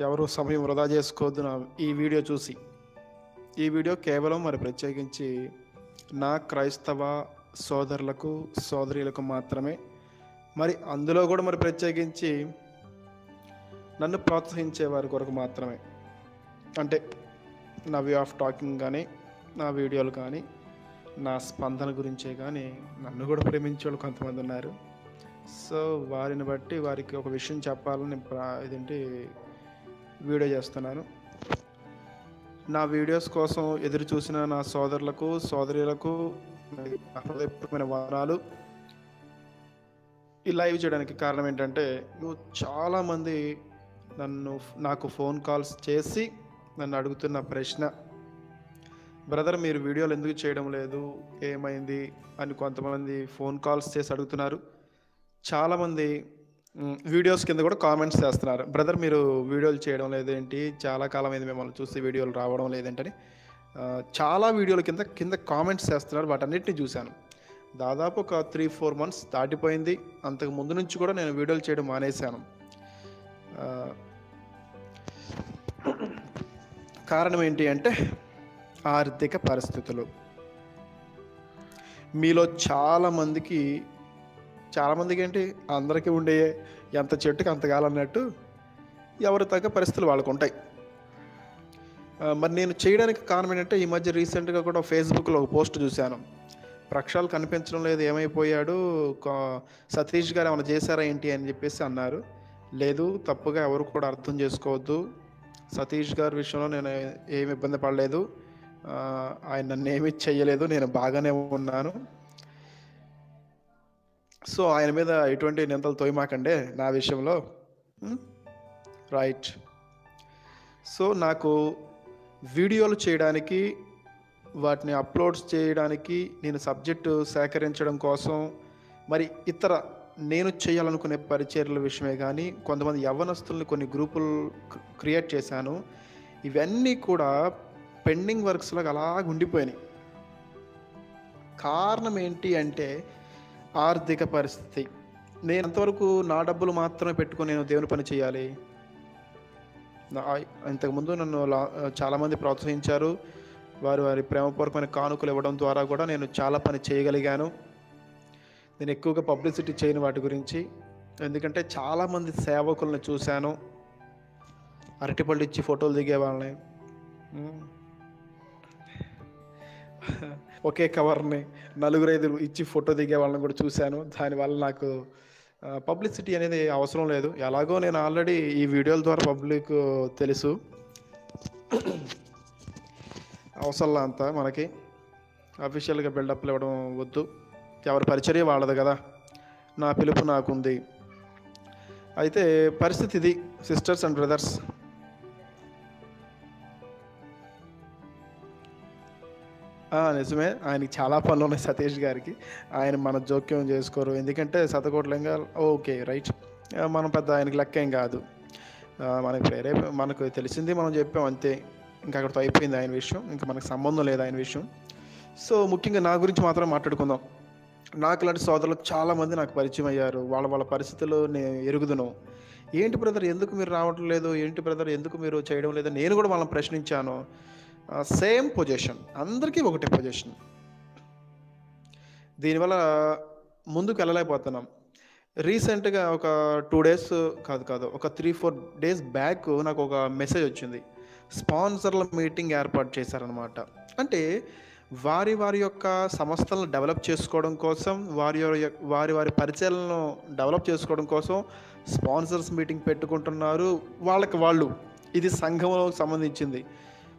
ఎవరు సమయం వృధా చేసుకోవద్దు నా ఈ వీడియో చూసి. ఈ వీడియో కేవలం మరి ప్రత్యేకించి నా క్రైస్తవ సోదరులకు సోదరీలకు మాత్రమే. మరి అందులో కూడా మరి ప్రత్యేకించి నన్ను ప్రోత్సహించే వారి కొరకు మాత్రమే. అంటే నా వే ఆఫ్ టాకింగ్ కానీ నా వీడియోలు కానీ నా స్పందన గురించే కానీ నన్ను కూడా ప్రేమించే వాళ్ళు కొంతమంది ఉన్నారు. సో వారిని బట్టి వారికి ఒక విషయం చెప్పాలని ప్రా- ఇదేంటి వీడియో చేస్తున్నాను. నా వీడియోస్ కోసం ఎదురు చూసిన నా సోదరులకు సోదరులకు హృదయపూర్వమైన వాదనాలు ఈ లైవ్ చేయడానికి కారణం ఏంటంటే నువ్వు చాలామంది నన్ను నాకు ఫోన్ కాల్స్ చేసి నన్ను అడుగుతున్న ప్రశ్న. బ్రదర్ మీరు వీడియోలు ఎందుకు చేయడం లేదు? ఏమైంది? అని కొంతమంది ఫోన్ కాల్స్ చేసి అడుగుతున్నారు. చాలామంది వీడియోస్ కింద కూడా కామెంట్స్ చేస్తున్నారు. బ్రదర్ మీరు వీడియోలు చేయడం లేదేంటి? చాలా కాలం అయింది మిమ్మల్ని చూసి వీడియోలు రావడం లేదేంటని. చాలా వీడియోల కింద కింద కామెంట్స్ చేస్తున్నారు. వాటన్నిటిని చూశాను. దాదాపు ఒక త్రీ ఫోర్ మంత్స్ దాటిపోయింది. అంతకు ముందు నుంచి కూడా నేను వీడియోలు చేయడం మానేశాను. కారణం ఏంటి అంటే ఆర్థిక పరిస్థితులు. మీలో చాలామందికి చాలామందికి ఏంటి అందరికీ ఉండే ఎంత చెట్టుకి అంత కాలన్నట్టు ఎవరి తగ్గ పరిస్థితులు వాళ్ళకు ఉంటాయి మరి నేను చేయడానికి కారణం ఏంటంటే ఈ మధ్య రీసెంట్గా కూడా ఫేస్బుక్లో ఒక పోస్ట్ చూశాను. ప్రక్షాలు కనిపించడం లేదు ఏమైపోయాడు కా- సతీష్ గారు ఏమైనా చేశారా ఏంటి అని చెప్పేసి అన్నారు. లేదు తప్పుగా ఎవరు కూడా అర్థం చేసుకోవద్దు. సతీష్ గారి విషయంలో నేను ఏమి ఇబ్బంది పడలేదు. ఆయన నన్ను ఏమీ చేయలేదు నేను బాగానే ఉన్నాను. సో ఆయన మీద ఎటువంటి నిందలు తోయమాకండే నా విషయంలో రైట్. సో నాకు వీడియోలు చేయడానికి వాటిని అప్లోడ్స్ చేయడానికి నేను సబ్జెక్టు సేకరించడం కోసం మరి ఇతర నేను చేయాలనుకునే పరిచర్ల విషయమే కానీ కొంతమంది యవ్వనస్తుల్ని కొన్ని గ్రూపులు క్రియేట్ చేశాను. ఇవన్నీ కూడా పెండింగ్ వర్క్స్లో అలాగ ఉండిపోయినాయి కారణం ఏంటి అంటే ఆర్థిక పరిస్థితి. నేను ఎంతవరకు నా డబ్బులు మాత్రమే పెట్టుకొని నేను దేవుని పని చేయాలి. ఇంతకుముందు నన్ను లా- చాలామంది ప్రోత్సహించారు. వారు వారి ప్రేమపూర్వకమైన కానుకలు ఇవ్వడం ద్వారా కూడా నేను చాలా పని చేయగలిగాను. నేను ఎక్కువగా పబ్లిసిటీ చేయని వాటి గురించి. ఎందుకంటే చాలామంది సేవకులను చూశాను. అరటిపళ్ళు ఇచ్చి ఫోటోలు దిగే వాళ్ళని. ఒకే కవర్ని నలుగురు ఐదు ఇచ్చి ఫోటో దిగే వాళ్ళని కూడా చూశాను. దానివల్ల నాకు పబ్లిసిటీ అనేది అవసరం లేదు. ఎలాగో నేను ఆల్రెడీ ఈ వీడియోల ద్వారా పబ్లిక్ తెలుసు. అవసరంలా అంతా మనకి. అఫీషియల్గా బిల్డప్లు ఇవ్వడం వద్దు. ఎవరి పరిచర్య వాళ్ళదు కదా. నా పిలుపు నాకుంది. అయితే పరిస్థితి ఇది సిస్టర్స్ అండ్ బ్రదర్స్ నిజమే. ఆయనకి చాలా పనులు ఉన్నాయి సతీష్ గారికి. ఆయన మన జోక్యం చేసుకోరు. ఎందుకంటే శతకోట్లంగా ఓకే రైట్. మనం పెద్ద ఆయనకి లెక్క ఏం కాదు. మనకి ప్రేరే మనకు తెలిసింది మనం చెప్పాం అంతే. ఇంకా అక్కడితో అయిపోయింది ఆయన విషయం. ఇంకా మనకు సంబంధం లేదు ఆయన విషయం. సో ముఖ్యంగా నా గురించి మాత్రం మాట్లాడుకుందాం. నాకు లాంటి సోదరులు చాలామంది నాకు పరిచయం అయ్యారు. వాళ్ళ వాళ్ళ పరిస్థితులు నేను ఎరుగుదును. ఏంటి బ్రదర్ ఎందుకు మీరు రావడం లేదు? ఏంటి బ్రదర్ ఎందుకు మీరు చేయడం లేదు? నేను కూడా వాళ్ళని ప్రశ్నించాను. సేమ్ పొజిషన్ అందరికీ ఒకటే పొజిషన్. దీనివల్ల ముందుకు వెళ్ళలేకపోతున్నాం రీసెంట్గా ఒక టూ డేస్ కాదు కాదు ఒక త్రీ ఫోర్ డేస్ బ్యాక్ నాకు ఒక మెసేజ్ వచ్చింది. స్పాన్సర్ల మీటింగ్ ఏర్పాటు చేశారనమాట అంటే వారి వారి యొక్క సంస్థలను డెవలప్ చేసుకోవడం కోసం వారి వారి వారి పరిచయాలను డెవలప్ చేసుకోవడం కోసం స్పాన్సర్స్ మీటింగ్ పెట్టుకుంటున్నారు వాళ్ళకి వాళ్ళు. ఇది సంఘంలో సంబంధించింది.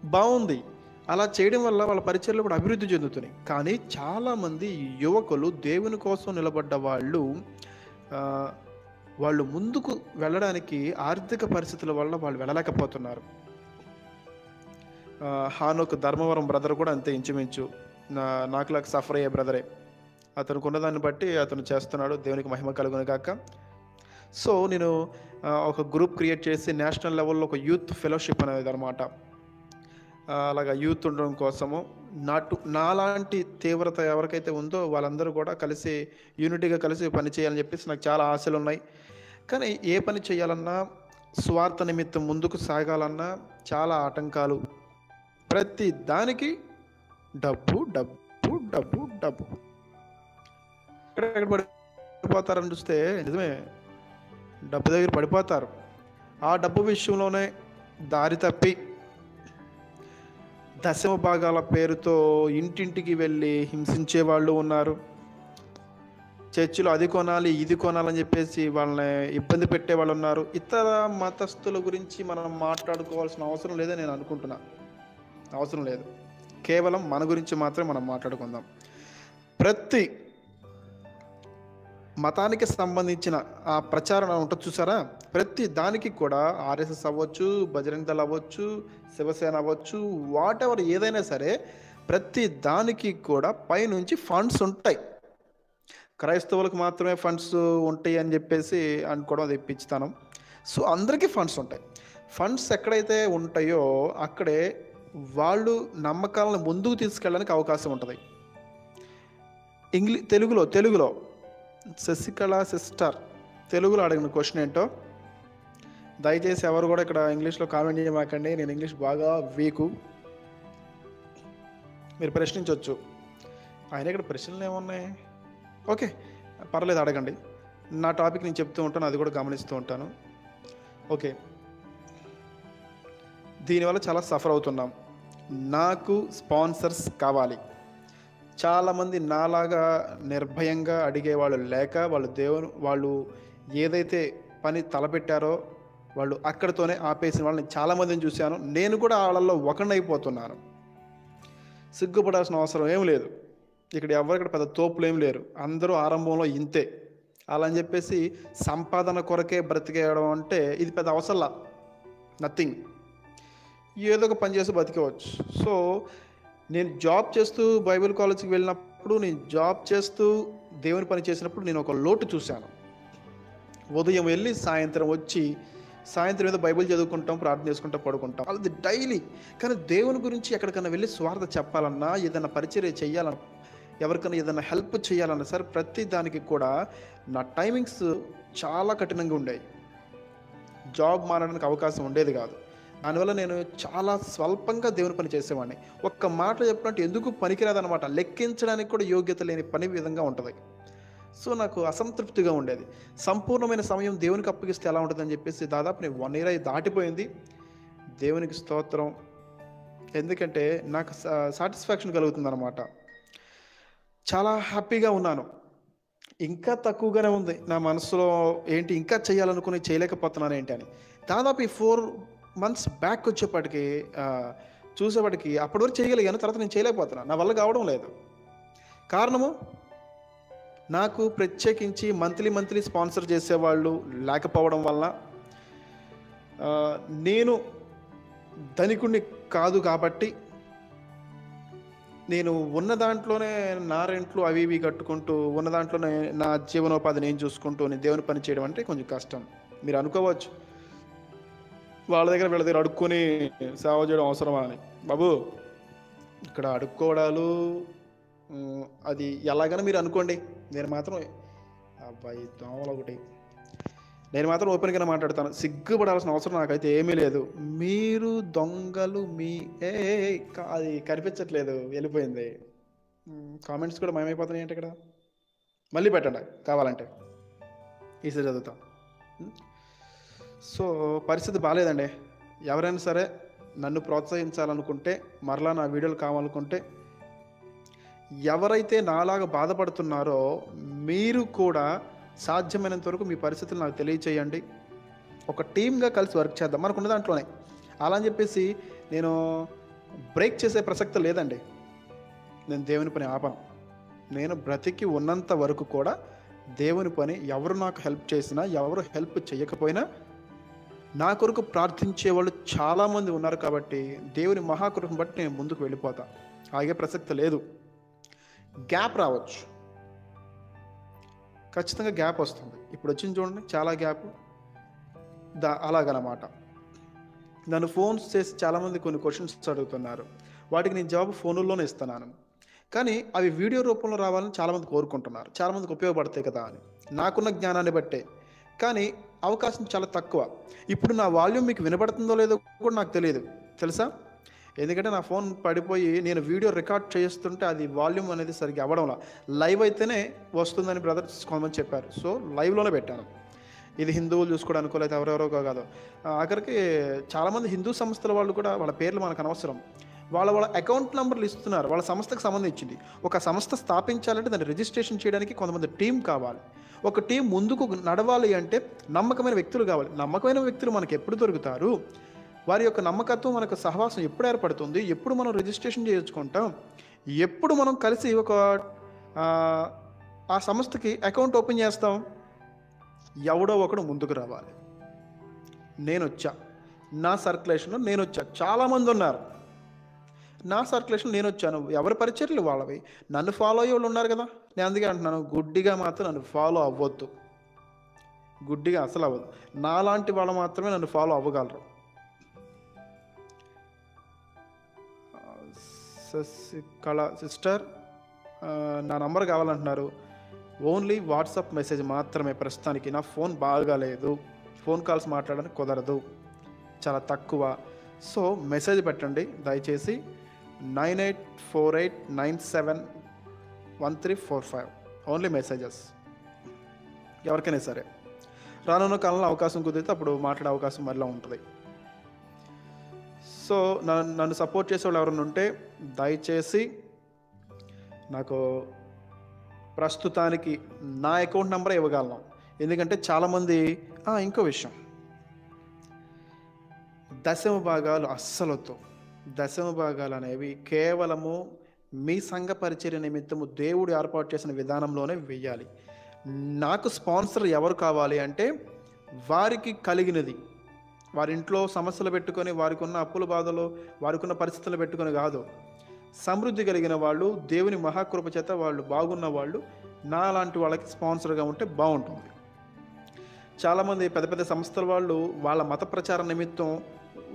బాగుంది. అలా చేయడం వల్ల వాళ్ళ పరిచయాలు కూడా అభివృద్ధి చెందుతున్నాయి. కానీ చాలామంది యువకులు దేవుని కోసం నిలబడ్డ వాళ్ళు వాళ్ళు ముందుకు వెళ్ళడానికి ఆర్థిక పరిస్థితుల వల్ల వాళ్ళు వెళ్ళలేకపోతున్నారు. హానోక్ ధర్మవరం బ్రదర్ కూడా అంతే ఇంచుమించు. నా నాకు సఫర్ అయ్యే బ్రదరే. అతనుకున్న దాన్ని బట్టి అతను చేస్తున్నాడు దేవునికి మహిమ కలుగును కాక సో నేను ఒక గ్రూప్ క్రియేట్ చేసి నేషనల్ లెవెల్లో ఒక యూత్ ఫెలోషిప్ అనేది అనమాట. అలాగా యూత్ ఉండడం కోసము నాటు నాలాంటి తీవ్రత ఎవరికైతే ఉందో వాళ్ళందరూ కూడా కలిసి యూనిటీగా కలిసి పని చేయాలని చెప్పేసి నాకు చాలా ఆశలు ఉన్నాయి కానీ ఏ పని చేయాలన్నా స్వార్థ నిమిత్తం ముందుకు సాగాలన్నా చాలా ఆటంకాలు. ప్రతి దానికి డబ్బు డబ్బు డబ్బు డబ్బు. పడిపోతారని చూస్తే నిజమే డబ్బు దగ్గర పడిపోతారు. ఆ డబ్బు విషయంలోనే దారి తప్పి దశమ భాగాల పేరుతో ఇంటింటికి వెళ్ళి హింసించే వాళ్ళు ఉన్నారు. చర్చిలో అది కొనాలి ఇది కొనాలని చెప్పేసి వాళ్ళని ఇబ్బంది పెట్టే వాళ్ళు ఉన్నారు. ఇతర మతస్థుల గురించి మనం మాట్లాడుకోవాల్సిన అవసరం లేదని నేను అనుకుంటున్నా. అవసరం లేదు. కేవలం మన గురించి మాత్రమే మనం మాట్లాడుకుందాం. ప్రతి మతానికి సంబంధించిన ఆ ప్రచారం ఉంటుంది చూసారా? ప్రతి దానికి కూడా ఆర్ఎస్ఎస్ అవ్వచ్చు బజరంగ్ దళ్ అవ్వచ్చు శివసేన అవ్వచ్చు వాట్ ఎవర్ ఏదైనా సరే ప్రతి దానికి కూడా పైనుంచి ఫండ్స్ ఉంటాయి. క్రైస్తవులకు మాత్రమే ఫండ్స్ ఉంటాయి అని చెప్పేసి అనుకోవడం అది ఇప్పించుతాను సో అందరికీ ఫండ్స్ ఉంటాయి. ఫండ్స్ ఎక్కడైతే ఉంటాయో అక్కడే వాళ్ళు నమ్మకాలను ముందుకు తీసుకెళ్ళడానికి అవకాశం ఉంటుంది. ఇంగ్లీ తెలుగులో తెలుగులో శశికళ సిస్టర్. తెలుగులో అడిగిన క్వశ్చన్ ఏంటో? దయచేసి ఎవరు కూడా ఇక్కడ ఇంగ్లీష్లో కామెంట్ చేయమాకండి. నేను ఇంగ్లీష్ బాగా వీకు. మీరు ప్రశ్నించవచ్చు ఆయన ఇక్కడ ప్రశ్నలు ఏమున్నాయి? ఓకే పర్లేదు అడగండి. నా టాపిక్ నేను చెప్తూ ఉంటాను అది కూడా గమనిస్తూ ఉంటాను. ఓకే. దీనివల్ల చాలా సఫర్ అవుతున్నాం. నాకు స్పాన్సర్స్ కావాలి. చాలామంది నాలాగా నిర్భయంగా అడిగేవాళ్ళు లేక వాళ్ళు దేవుని వాళ్ళు ఏదైతే పని తలపెట్టారో వాళ్ళు అక్కడితోనే ఆపేసిన వాళ్ళని చాలామందిని చూశాను. నేను కూడా వాళ్ళల్లో ఒకనైపోతున్నాను సిగ్గుపడాల్సిన అవసరం ఏం లేదు. ఇక్కడ ఎవరు ఇక్కడ పెద్ద తోపులు ఏం లేరు. అందరూ ఆరంభంలో ఇంతే. అలా అని చెప్పేసి సంపాదన కొరకే బ్రతికేయడం అంటే ఇది పెద్ద అవసరంలా. నథింగ్. ఏదో ఒక పని చేసి బతికేవచ్చు. సో నేను జాబ్ చేస్తూ బైబిల్ కాలేజ్కి వెళ్ళినప్పుడు నేను జాబ్ చేస్తూ దేవుని పని చేసినప్పుడు నేను ఒక లోటు చూశాను. ఉదయం వెళ్ళి సాయంత్రం వచ్చి సాయంత్రం మీద బైబిల్ చదువుకుంటాం ప్రార్థన చేసుకుంటాం పడుకుంటాం. అది డైలీ. కానీ దేవుని గురించి ఎక్కడికైనా వెళ్ళి స్వార్థ చెప్పాలన్నా ఏదైనా పరిచర్య చేయాలన్నా ఎవరికైనా ఏదైనా హెల్ప్ చేయాలన్నా సరే ప్రతి దానికి కూడా నా టైమింగ్స్ చాలా కఠినంగా ఉండేవి. జాబ్ మారడానికి అవకాశం ఉండేది కాదు. దానివల్ల నేను చాలా స్వల్పంగా దేవుని పని చేసేవాడిని. ఒక్క మాట చెప్పినట్టు ఎందుకు పనికిరాదనమాట లెక్కించడానికి కూడా యోగ్యత లేని పని విధంగా ఉంటుంది. సో నాకు అసంతృప్తిగా ఉండేది. సంపూర్ణమైన సమయం దేవునికి అప్పగిస్తే ఎలా ఉంటుందని చెప్పేసి దాదాపు నేను వన్ ఇయర్ అయి దాటిపోయింది. దేవునికి స్తోత్రం. ఎందుకంటే నాకు సాటిస్ఫాక్షన్ కలుగుతుంది అనమాట చాలా హ్యాపీగా ఉన్నాను. ఇంకా తక్కువగానే ఉంది. నా మనసులో ఏంటి ఇంకా చేయాలనుకుని చేయలేకపోతున్నాను ఏంటి అని. దాదాపు ఈ ఫోర్ మంత్స్ బ్యాక్ వచ్చేప్పటికి చూసేవాడికి అప్పటి వరకు చేయగలిగాను తర్వాత నేను చేయలేకపోతున్నాను నా వల్ల కావడం లేదు. కారణము? నాకు ప్రత్యేకించి మంత్లీ మంత్లీ స్పాన్సర్ చేసేవాళ్ళు లేకపోవడం వల్ల నేను ధనికుణ్ణి కాదు కాబట్టి నేను ఉన్న దాంట్లోనే నా రెంట్లు అవి ఇవి కట్టుకుంటూ ఉన్న దాంట్లోనే నా జీవనోపాధి నేను చూసుకుంటూ నేను దేవుని పని చేయడం అంటే కొంచెం కష్టం. మీరు అనుకోవచ్చు. వాళ్ళ దగ్గర వీళ్ళ దగ్గర అడుక్కొని సేవ చేయడం అవసరమా అని. బాబు ఇక్కడ అడుక్కోవడాలు అది ఎలాగైనా మీరు అనుకోండి. నేను మాత్రం అబ్బాయి దోమలు ఒకటి. నేను మాత్రం ఓపెన్గానే మాట్లాడతాను. సిగ్గుపడాల్సిన అవసరం నాకైతే ఏమీ లేదు. మీరు దొంగలు మీ ఏ అది కనిపించట్లేదు వెళ్ళిపోయింది. కామెంట్స్ కూడా మేమైపోతున్నాయి ఏంటి ఇక్కడ? మళ్ళీ పెట్టండి కావాలంటే. ఈసారి చదువుతాం. సో పరిస్థితి బాగాలేదండి ఎవరైనా సరే నన్ను ప్రోత్సహించాలనుకుంటే మరలా నా వీడియోలు కావాలనుకుంటే ఎవరైతే నాలాగా బాధపడుతున్నారో మీరు కూడా సాధ్యమైనంత వరకు మీ పరిస్థితులు నాకు తెలియచేయండి. ఒక టీమ్గా కలిసి వర్క్ చేద్దాం. మనకున్న దాంట్లోనే. అలా అని చెప్పేసి నేను బ్రేక్ చేసే ప్రసక్తి లేదండి. నేను దేవుని పని ఆపను. నేను బ్రతికి ఉన్నంత వరకు కూడా దేవుని పని ఎవరు నాకు హెల్ప్ చేసినా ఎవరు హెల్ప్ చేయకపోయినా నా కొరకు ప్రార్థించే వాళ్ళు చాలామంది ఉన్నారు కాబట్టి దేవుని మహాకృపను బట్టి నేను ముందుకు వెళ్ళిపోతా. ఆగే ప్రసక్తి లేదు. గ్యాప్ రావచ్చు. ఖచ్చితంగా గ్యాప్ వస్తుంది. ఇప్పుడు వచ్చింది చూడండి చాలా గ్యాప్. దా అలాగనమాట. నన్ను ఫోన్స్ చేసి చాలామంది కొన్ని క్వశ్చన్స్ అడుగుతున్నారు. వాటికి నేను జవాబు ఫోనుల్లోనే ఇస్తున్నాను. కానీ అవి వీడియో రూపంలో రావాలని చాలామంది కోరుకుంటున్నారు. చాలామందికి ఉపయోగపడతాయి కదా అని. నాకున్న జ్ఞానాన్ని బట్టే. కానీ అవకాశం చాలా తక్కువ. ఇప్పుడు నా వాల్యూమ్ మీకు వినపడుతుందో లేదో కూడా నాకు తెలియదు. తెలుసా? ఎందుకంటే నా ఫోన్ పడిపోయి నేను వీడియో రికార్డ్ చేస్తుంటే అది వాల్యూమ్ అనేది సరిగ్గా అవ్వడంలా. లైవ్ అయితేనే వస్తుందని బ్రదర్స్ కొంతమంది చెప్పారు. సో లైవ్లోనే పెట్టాను. ఇది హిందువులు చూసుకోవడానికో లేదా ఎవరెవరో కాదు. ఆ, ఆఖరికి చాలామంది హిందూ సంస్థల వాళ్ళు కూడా వాళ్ళ పేర్లు మనకు అనవసరం. వాళ్ళ వాళ్ళ అకౌంట్ నెంబర్లు ఇస్తున్నారు. వాళ్ళ సంస్థకు సంబంధించింది. ఒక సంస్థ స్థాపించాలంటే దాన్ని రిజిస్ట్రేషన్ చేయడానికి కొంతమంది టీం కావాలి. ఒక టీం ముందుకు నడవాలి అంటే నమ్మకమైన వ్యక్తులు కావాలి. నమ్మకమైన వ్యక్తులు మనకు ఎప్పుడు దొరుకుతారు? వారి యొక్క నమ్మకత్వం మనకు సహవాసం ఎప్పుడు ఏర్పడుతుంది? ఎప్పుడు మనం రిజిస్ట్రేషన్ చేయించుకుంటాం? ఎప్పుడు మనం కలిసి ఒక ఆ, సంస్థకి అకౌంట్ ఓపెన్ చేస్తాం? ఎవడో ఒకడు ముందుకు రావాలి. నేను వచ్చా నా సర్క్యులేషన్లో నేను వచ్చా చాలామంది ఉన్నారు. నా సర్క్యులేషన్ నేను వచ్చాను. ఎవరి పరిచర్లు వాళ్ళవి. నన్ను ఫాలో అయ్యే వాళ్ళు ఉన్నారు కదా. నేను అందుకే అంటున్నాను గుడ్డిగా మాత్రం నన్ను ఫాలో అవ్వద్దు. గుడ్డిగా అసలు అవ్వదు. నాలాంటి వాళ్ళు మాత్రమే నన్ను ఫాలో అవ్వగలరు. కళ సిస్టర్ నా నంబర్ కావాలంటున్నారు. ఓన్లీ వాట్సాప్ మెసేజ్ మాత్రమే ప్రస్తుతానికి. నా ఫోన్ బాగాలేదు ఫోన్ కాల్స్ మాట్లాడడానికి కుదరదు. చాలా తక్కువ. సో మెసేజ్ పెట్టండి. దయచేసి nine eight four eight nine seven one three four five. Only messages ఎవరికైనా సరే. రానున్న కాలంలో అవకాశం కుదిరితే అప్పుడు మాట్లాడే అవకాశం మళ్ళీ ఉంటుంది. సో నన్ను సపోర్ట్ చేసే వాళ్ళు ఎవరైనా ఉంటే దయచేసి నాకు ప్రస్తుతానికి నా అకౌంట్ నెంబర్ ఇవ్వగలను. ఎందుకంటే చాలామంది ఇంకో విషయం. దశమ భాగాలు అస్సలతో దశమ భాగాలు అనేవి కేవలము మీ సంఘ పరిచర్య నిమిత్తము దేవుడు ఏర్పాటు చేసిన విధానంలోనే వెయ్యాలి. నాకు స్పాన్సర్ ఎవరు కావాలి అంటే వారికి కలిగినది. వారి ఇంట్లో సమస్యలు పెట్టుకొని వారికి ఉన్న అప్పుల బాధలు వారికి ఉన్న పరిస్థితులు పెట్టుకొని కాదు. సమృద్ధి కలిగిన వాళ్ళు దేవుని మహాకృప చేత వాళ్ళు బాగున్న వాళ్ళు నా లాంటి వాళ్ళకి స్పాన్సర్గా ఉంటే బాగుంటుంది. చాలామంది పెద్ద పెద్ద సంస్థల వాళ్ళు వాళ్ళ మత ప్రచార నిమిత్తం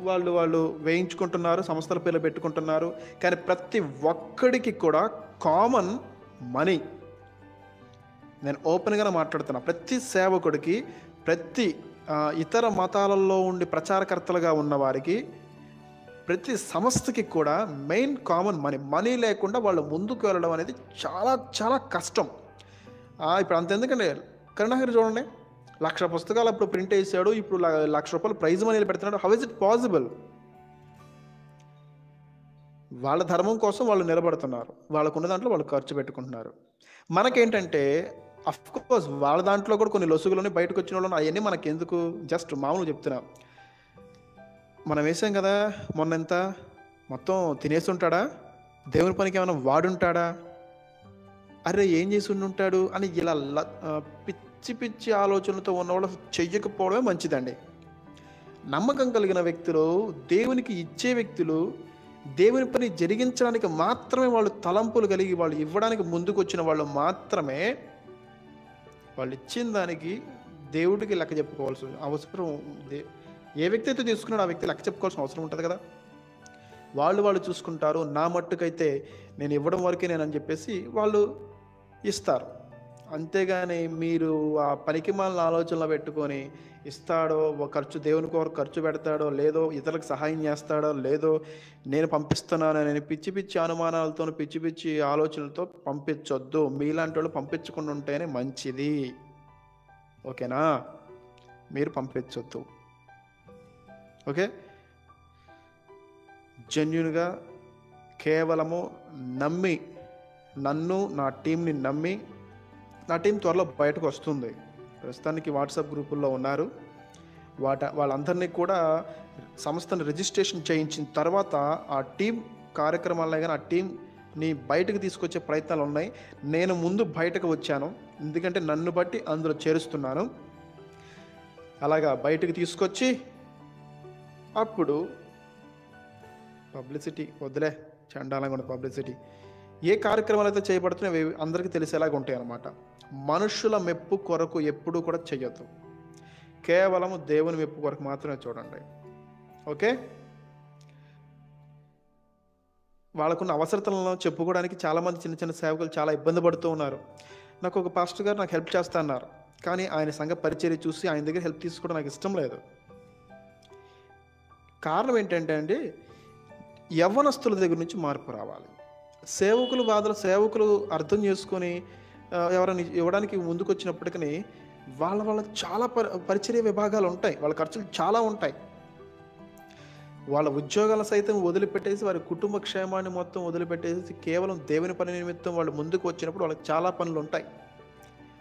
వాళ్ళు వాళ్ళు వేయించుకుంటున్నారు సంస్థల పేర్లు పెట్టుకుంటున్నారు. కానీ ప్రతి ఒక్కడికి కూడా కామన్ మనీ నేను ఓపెన్గానే మాట్లాడుతున్నా. ప్రతి సేవకుడికి ప్రతి ఇతర మతాలలో ఉండి ప్రచారకర్తలుగా ఉన్నవారికి ప్రతి సంస్థకి కూడా మెయిన్ కామన్ మనీ మనీ లేకుండా వాళ్ళు ముందుకు వెళ్ళడం అనేది చాలా చాలా కష్టం. ఇప్పుడు అంత ఎందుకండి కరుణాకర్ చూడండి. లక్ష పుస్తకాలు అప్పుడు ప్రింట్ వేసాడు. ఇప్పుడు లక్ష రూపాయలు ప్రైజ్ మనీలు పెడుతున్నాడు. హౌ ఇస్ ఇట్ పాసిబుల్ వాళ్ళ ధర్మం కోసం వాళ్ళు నిలబడుతున్నారు. వాళ్ళకున్న దాంట్లో వాళ్ళు ఖర్చు పెట్టుకుంటున్నారు. మనకేంటంటే కోర్స్ వాళ్ళ దాంట్లో కూడా కొన్ని లొసుగులని బయటకు వచ్చిన వాళ్ళు అవన్నీ మనకి ఎందుకు జస్ట్ మామూలు చెప్తున్నా. మనం వేసాం కదా మొన్న ఎంత మొత్తం తినేసి ఉంటాడా దేవుని పనికి ఏమైనా వాడుంటాడా? అరే ఏం చేసి ఉంటాడు అని ఇలా ల- పిచ్చి పిచ్చి ఆలోచనలతో ఉన్నవాళ్ళు చెయ్యకపోవడమే మంచిదండి. నమ్మకం కలిగిన వ్యక్తులు దేవునికి ఇచ్చే వ్యక్తులు దేవుని పని జరిగించడానికి మాత్రమే వాళ్ళు తలంపులు కలిగి వాళ్ళు ఇవ్వడానికి ముందుకు వచ్చిన వాళ్ళు మాత్రమే వాళ్ళు ఇచ్చిన దానికి దేవుడికి లెక్క చెప్పుకోవాల్సి అవసరం దే- ఏ వ్యక్తి అయితే తీసుకున్నాడో ఆ వ్యక్తి లెక్క చెప్పుకోవాల్సిన అవసరం ఉంటుంది కదా. వాళ్ళు వాళ్ళు చూసుకుంటారు నా మట్టుకైతే నేను ఇవ్వడం వరకే నేను అని చెప్పేసి వాళ్ళు ఇస్తారు. అంతేగాని మీరు ఆ పనికి మాలిన ఆలోచనలో పెట్టుకొని ఇస్తాడో ఒక ఖర్చు దేవుని కొరకు ఖర్చు పెడతాడో లేదో ఇతరులకు సహాయం చేస్తాడో లేదో నేను పంపిస్తున్నాను నేను పిచ్చి పిచ్చి అనుమానాలతో పిచ్చి పిచ్చి ఆలోచనలతో పంపించొద్దు. మీలాంటి వాళ్ళు పంపించకుండా ఉంటేనే మంచిది. ఓకేనా? మీరు పంపించొద్దు. ఓకే? జెన్యున్గా కేవలము నమ్మి నన్ను నా టీంని నమ్మి నా టీం త్వరలో బయటకు వస్తుంది. ప్రస్తుతానికి వాట్సాప్ గ్రూపుల్లో ఉన్నారు. వాట వాళ్ళందరినీ కూడా సంస్థను రిజిస్ట్రేషన్ చేయించిన తర్వాత ఆ టీం కార్యక్రమాలనే కానీ ఆ టీంని బయటకు తీసుకొచ్చే ప్రయత్నాలు ఉన్నాయి. నేను ముందు బయటకు వచ్చాను. ఎందుకంటే నన్ను బట్టి అందులో చేరుస్తున్నాను. అలాగా బయటకు తీసుకొచ్చి అప్పుడు పబ్లిసిటీ వద్దులే. చండాలంగా ఉన్న పబ్లిసిటీ. ఏ కార్యక్రమాలు అయితే చేయబడుతున్నాయో అందరికీ తెలిసేలాగా ఉంటాయి అన్నమాట మనుషుల మెప్పు కొరకు ఎప్పుడూ కూడా చెయ్యొద్దు. కేవలము దేవుని మెప్పు కొరకు మాత్రమే చూడండి. ఓకే? వాళ్ళకున్న అవసరతలను చెప్పుకోవడానికి చాలామంది చిన్న చిన్న సేవకులు చాలా ఇబ్బంది పడుతూ ఉన్నారు. నాకు ఒక పాస్టర్ గారు నాకు హెల్ప్ చేస్తా అన్నారు. కానీ ఆయన సంఘ పరిచర్య చూసి ఆయన దగ్గర హెల్ప్ తీసుకోవడం నాకు ఇష్టం లేదు. కారణం ఏంటంటే అండి యవ్వనస్తుల దగ్గర నుంచి మార్పు రావాలి. సేవకులు బాధలు సేవకులు అర్థం చేసుకొని ఎవరైనా ఇవ్వడానికి ముందుకొచ్చినప్పటికీ వాళ్ళ వాళ్ళ చాలా పరి పరిచర్య విభాగాలు ఉంటాయి. వాళ్ళ ఖర్చులు చాలా ఉంటాయి. వాళ్ళ ఉద్యోగాల సైతం వదిలిపెట్టేసి వారి కుటుంబ క్షేమాన్ని మొత్తం వదిలిపెట్టేసి కేవలం దేవుని పని నిమిత్తం వాళ్ళు ముందుకు వచ్చినప్పుడు వాళ్ళకి చాలా పనులు ఉంటాయి.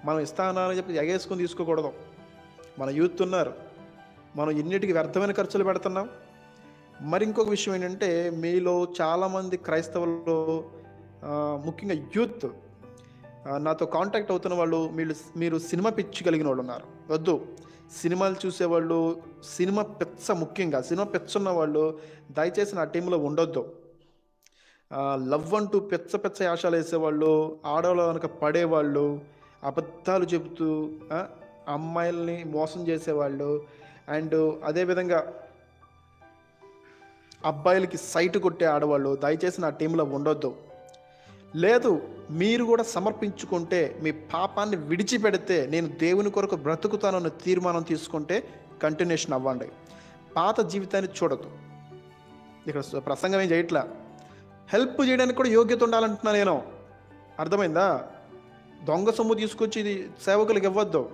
మనం ఇస్తానని చెప్పి ఎగేసుకొని తీసుకోకూడదు. మన యూత్ ఉన్నారు. మనం ఎన్నిటికి వ్యర్థమైన ఖర్చులు పెడుతున్నాం. మరి ఇంకొక విషయం ఏంటంటే మీలో చాలామంది క్రైస్తవులు ముఖ్యంగా యూత్ నాతో కాంటాక్ట్ అవుతున్న వాళ్ళు మీరు మీరు సినిమా పిచ్చి కలిగిన వాళ్ళు ఉన్నారు. వద్దు. సినిమాలు చూసేవాళ్ళు సినిమా పెచ్చ ముఖ్యంగా సినిమా పెచ్చున్న వాళ్ళు దయచేసి నా టీంలో ఉండొద్దు. లవ్ అంటూ పెచ్చ పెచ్చ యాషాలు వేసేవాళ్ళు ఆడవాళ్ళ కనుక పడేవాళ్ళు అబద్ధాలు చెబుతూ అమ్మాయిల్ని మోసం చేసేవాళ్ళు అండ్ అదేవిధంగా అబ్బాయిలకి సైట్ కొట్టే ఆడవాళ్ళు దయచేసి నా టీంలో ఉండొద్దు. లేదు మీరు కూడా సమర్పించుకుంటే మీ పాపాన్ని విడిచిపెడితే నేను దేవుని కొరకు బ్రతుకుతానన్న తీర్మానం తీసుకుంటే కంటిన్యూషన్ అవ్వండి. పాత జీవితాన్ని చూడదు ఇక్కడ ప్రసంగం ఏం చేయట్లా? హెల్ప్ చేయడానికి కూడా యోగ్యత ఉండాలంటున్నా నేను. అర్థమైందా? దొంగ సొమ్ము తీసుకొచ్చి ఇది సేవకులకు ఇవ్వద్దు.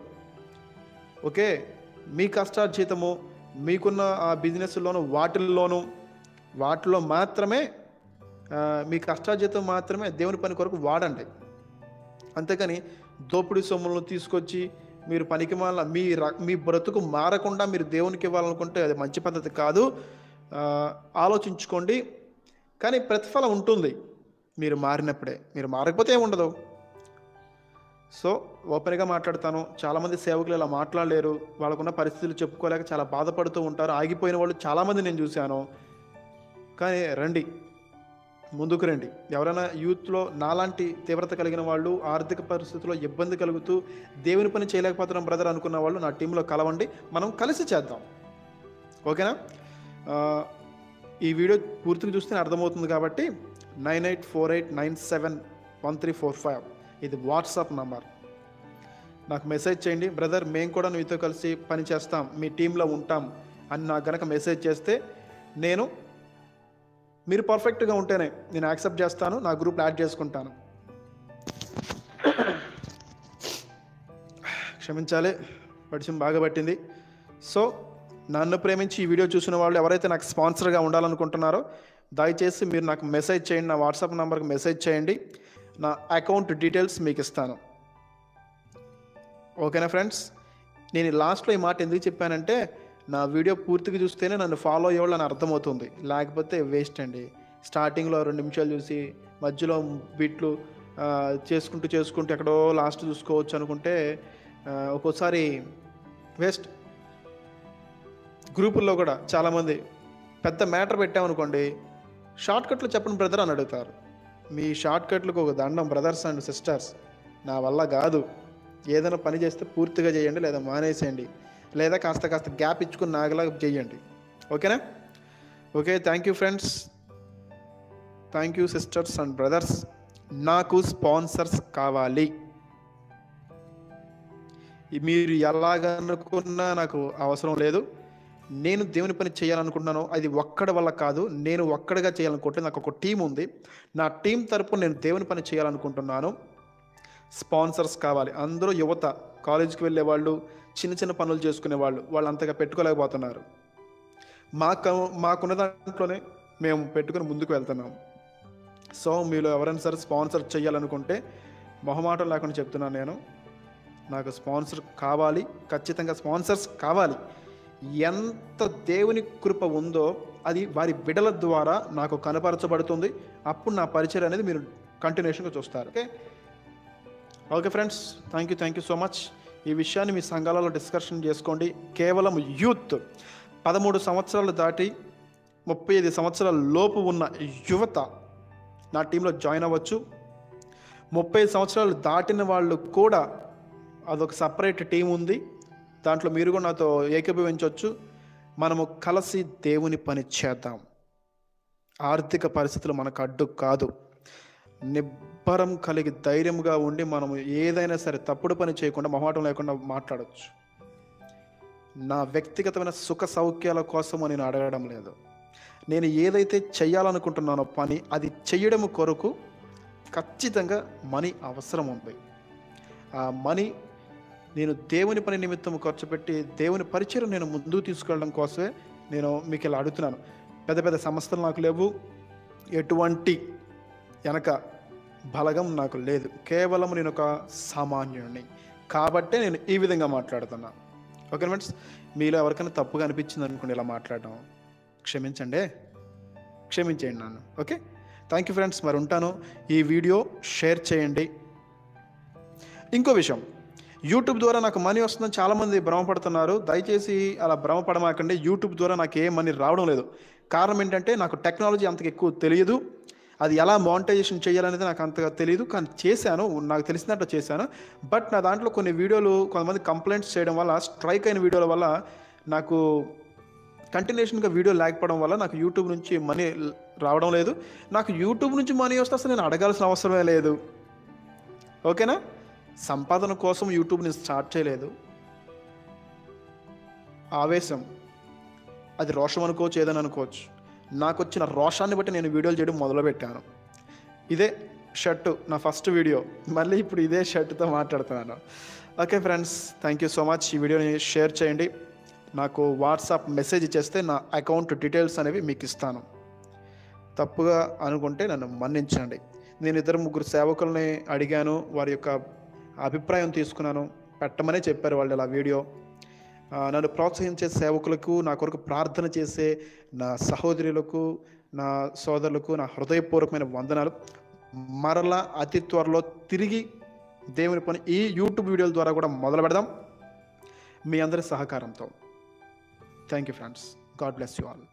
ఓకే? మీ కష్టార్జితము మీకున్న ఆ బిజినెస్లోను వాటిల్లోనూ వాటిలో మాత్రమే మీ కష్టార్జితం మాత్రమే దేవుని పని కొరకు వాడండి. అంతేకాని దోపిడీ సొమ్ములను తీసుకొచ్చి మీరు పనికి మాల మీ మీ బ్రతుకు మారకుండా మీరు దేవునికి ఇవ్వాలనుకుంటే అది మంచి పద్ధతి కాదు. ఆలోచించుకోండి. కానీ ప్రతిఫలం ఉంటుంది. మీరు మారినప్పుడే. మీరు మారకపోతే ఏముండదు సో ఓపెన్గా మాట్లాడతాను. చాలామంది సేవకులు ఇలా మాట్లాడలేరు. వాళ్ళకున్న పరిస్థితులు చెప్పుకోలేక చాలా బాధపడుతూ ఉంటారు. ఆగిపోయిన వాళ్ళు చాలామంది నేను చూశాను. కానీ రండి. ముందుకు రండి. ఎవరైనా యూత్లో నాలాంటి తీవ్రత కలిగిన వాళ్ళు ఆర్థిక పరిస్థితుల్లో ఇబ్బంది కలుగుతూ దేవుని పని చేయలేకపోతున్నాం బ్రదర్ అనుకున్న వాళ్ళు నా టీంలో కలవండి. మనం కలిసి చేద్దాం. ఓకేనా? ఈ వీడియో పూర్తిగా చూస్తే అర్థమవుతుంది కాబట్టి nine eight four eight nine seven one three four five. ఇది వాట్సాప్ నంబర్. నాకు మెసేజ్ చేయండి. బ్రదర్ మేము కూడా మీతో కలిసి పని చేస్తాం. మీ టీంలో ఉంటాం అని నాకు గనక మెసేజ్ చేస్తే నేను మీరు పర్ఫెక్ట్గా ఉంటేనే నేను యాక్సెప్ట్ చేస్తాను నా గ్రూప్ యాడ్ చేసుకుంటాను. క్షమించాలి పడిచిన బాగా పట్టింది. సో నన్ను ప్రేమించి ఈ వీడియో చూసిన వాళ్ళు ఎవరైతే నాకు స్పాన్సర్గా ఉండాలనుకుంటున్నారో దయచేసి మీరు నాకు మెసేజ్ చేయండి నా వాట్సాప్ నెంబర్కి మెసేజ్ చేయండి నా అకౌంట్ డీటెయిల్స్ మీకు ఇస్తాను. ఓకేనా ఫ్రెండ్స్ నేను లాస్ట్లో ఈ మాట ఎందుకు చెప్పానంటే నా వీడియో పూర్తిగా చూస్తేనే నన్ను ఫాలో అయ్యేవాళ్ళని అర్థమవుతుంది. లేకపోతే వేస్ట్ అండి. స్టార్టింగ్లో రెండు నిమిషాలు చూసి మధ్యలో బిట్లు చేసుకుంటూ చేసుకుంటూ ఎక్కడో లాస్ట్ చూసుకోవచ్చు అనుకుంటే ఒక్కోసారి వేస్ట్ గ్రూపుల్లో కూడా చాలామంది పెద్ద మ్యాటర్ పెట్టామనుకోండి షార్ట్కట్లు చెప్పండి బ్రదర్ అని అడుగుతారు. మీ షార్ట్కట్లకు ఒక దండం బ్రదర్స్ అండ్ సిస్టర్స్ నా వల్ల కాదు. ఏదైనా పని చేస్తే పూర్తిగా చేయండి లేదా మానేసేయండి. లేదా కాస్త కాస్త గ్యాప్ ఇచ్చుకుని నాగలా చేయండి. ఓకేనా? Okay thank you friends thank you sisters and brothers నాకు స్పాన్సర్స్ కావాలి. మీరు ఎలాగనుకున్నా నాకు అవసరం లేదు. నేను దేవుని పని చేయాలనుకుంటున్నాను. అది ఒక్కడ వల్ల కాదు. నేను ఒక్కడగా చేయాలనుకుంటే నాకు ఒక టీం ఉంది. నా టీం తరపున నేను దేవుని పని చేయాలనుకుంటున్నాను. స్పాన్సర్స్ కావాలి. అందరూ యువత కాలేజీకి వెళ్ళే వాళ్ళు చిన్న చిన్న పనులు చేసుకునే వాళ్ళు వాళ్ళు అంతగా పెట్టుకోలేకపోతున్నారు. మాకు మాకున్న దాంట్లోనే మేము పెట్టుకుని ముందుకు వెళ్తున్నాం. సో మీరు ఎవరైనా సరే స్పాన్సర్ చేయాలనుకుంటే మొహమాటం లేకుండా చెప్తున్నాను నేను. నాకు స్పాన్సర్ కావాలి ఖచ్చితంగా స్పాన్సర్స్ కావాలి. ఎంత దేవుని కృప ఉందో అది వారి బిడల ద్వారా నాకు కనపరచబడుతుంది. అప్పుడు నా పరిచయం అనేది మీరు కంటిన్యూషన్గా చూస్తారు. Okay okay friends thank you thank you so much ఈ విషయాన్ని మీ సంఘాలలో డిస్కషన్ చేసుకోండి. కేవలం యూత్ పదమూడు సంవత్సరాలు దాటి ముప్పై ఐదు సంవత్సరాల లోపు ఉన్న యువత నా టీంలో జాయిన్ అవ్వచ్చు. ముప్పై సంవత్సరాలు దాటిన వాళ్ళు కూడా అదొక సపరేట్ టీం ఉంది. దాంట్లో మీరు కూడా నాతో ఏకీభవించవచ్చు. మనము కలిసి దేవుని పని చేద్దాం. ఆర్థిక పరిస్థితులు మనకు అడ్డు కాదు. నిబ్బరం కలిగి ధైర్యంగా ఉండి మనం ఏదైనా సరే తప్పుడు పని చేయకుండా మొహమాటం లేకుండా మాట్లాడవచ్చు నా వ్యక్తిగతమైన సుఖ సౌఖ్యాల కోసము నేను అడగడం లేదు. నేను ఏదైతే చేయాలనుకుంటున్నానో పని అది చేయడం కొరకు ఖచ్చితంగా మనీ అవసరం ఉంది. ఆ మనీ నేను దేవుని పని నిమిత్తం ఖర్చు పెట్టి దేవుని పరిచయం నేను ముందుకు తీసుకెళ్ళడం కోసమే నేను మీకు ఇలా అడుగుతున్నాను. పెద్ద పెద్ద సంస్థలు నాకు లేవు. ఎటువంటి వెనక బలగం నాకు లేదు. కేవలం నేను ఒక సామాన్యుడిని కాబట్టే నేను ఈ విధంగా మాట్లాడుతున్నా. ఓకే ఫ్రెండ్స్ మీలో ఎవరికైనా తప్పుగా అనిపించింది అనుకోండి ఇలా మాట్లాడడం. క్షమించండి. క్షమించేయండి నన్ను. ఓకే? థ్యాంక్ యూ ఫ్రెండ్స్ మరి ఉంటాను. ఈ వీడియో షేర్ చేయండి. ఇంకో విషయం. యూట్యూబ్ ద్వారా నాకు మనీ వస్తుందని చాలామంది భ్రమపడుతున్నారు. దయచేసి అలా భ్రమపడమాకండి. యూట్యూబ్ ద్వారా నాకు ఏ మనీ రావడం లేదు. కారణం ఏంటంటే నాకు టెక్నాలజీ అంతకు ఎక్కువ తెలియదు. అది ఎలా మానిటైజేషన్ చేయాలనేది నాకు అంతగా తెలియదు కానీ చేశాను. నాకు తెలిసినట్టు చేశాను. బట్ నా దాంట్లో కొన్ని వీడియోలు కొంతమంది కంప్లైంట్స్ చేయడం వల్ల స్ట్రైక్ అయిన వీడియోల వల్ల నాకు కంటిన్యూషన్గా వీడియో లేకపోవడం వల్ల నాకు యూట్యూబ్ నుంచి మనీ రావడం లేదు. నాకు యూట్యూబ్ నుంచి మనీ వస్తే అసలు నేను అడగాల్సిన అవసరమే లేదు. ఓకేనా? సంపాదన కోసం యూట్యూబ్ని స్టార్ట్ చేయలేదు. ఆవేశం. అది రోషం అనుకోవచ్చు ఏదని అనుకోవచ్చు. నాకు వచ్చిన రోషాన్ని బట్టి నేను వీడియోలు చేయడం మొదలుపెట్టాను. ఇదే షర్టు నా ఫస్ట్ వీడియో. మళ్ళీ ఇప్పుడు ఇదే షర్ట్తో మాట్లాడుతున్నాను. Okay friends thank you so much ఈ వీడియోని షేర్ చేయండి. నాకు వాట్సాప్ మెసేజ్ చేస్తే నా అకౌంట్ డీటెయిల్స్ అనేవి మీకు ఇస్తాను. తప్పుగా అనుకుంటే నన్ను మన్నించండి. నేను ఇద్దరు ముగ్గురు సేవకుల్ని అడిగాను వారి యొక్క అభిప్రాయం తీసుకున్నాను. పెట్టమనే చెప్పారు వాళ్ళు ఇలా వీడియో. నన్ను ప్రోత్సహించే సేవకులకు నా కొరకు ప్రార్థన చేసే నా సహోదరులకు నా సోదరులకు నా హృదయపూర్వకమైన వందనాలు. మరలా అతి త్వరలో తిరిగి దేవుని పని ఈ యూట్యూబ్ వీడియోల ద్వారా కూడా మొదలు పెడదాం. మీ అందరి సహకారంతో. Thank you friends God bless you all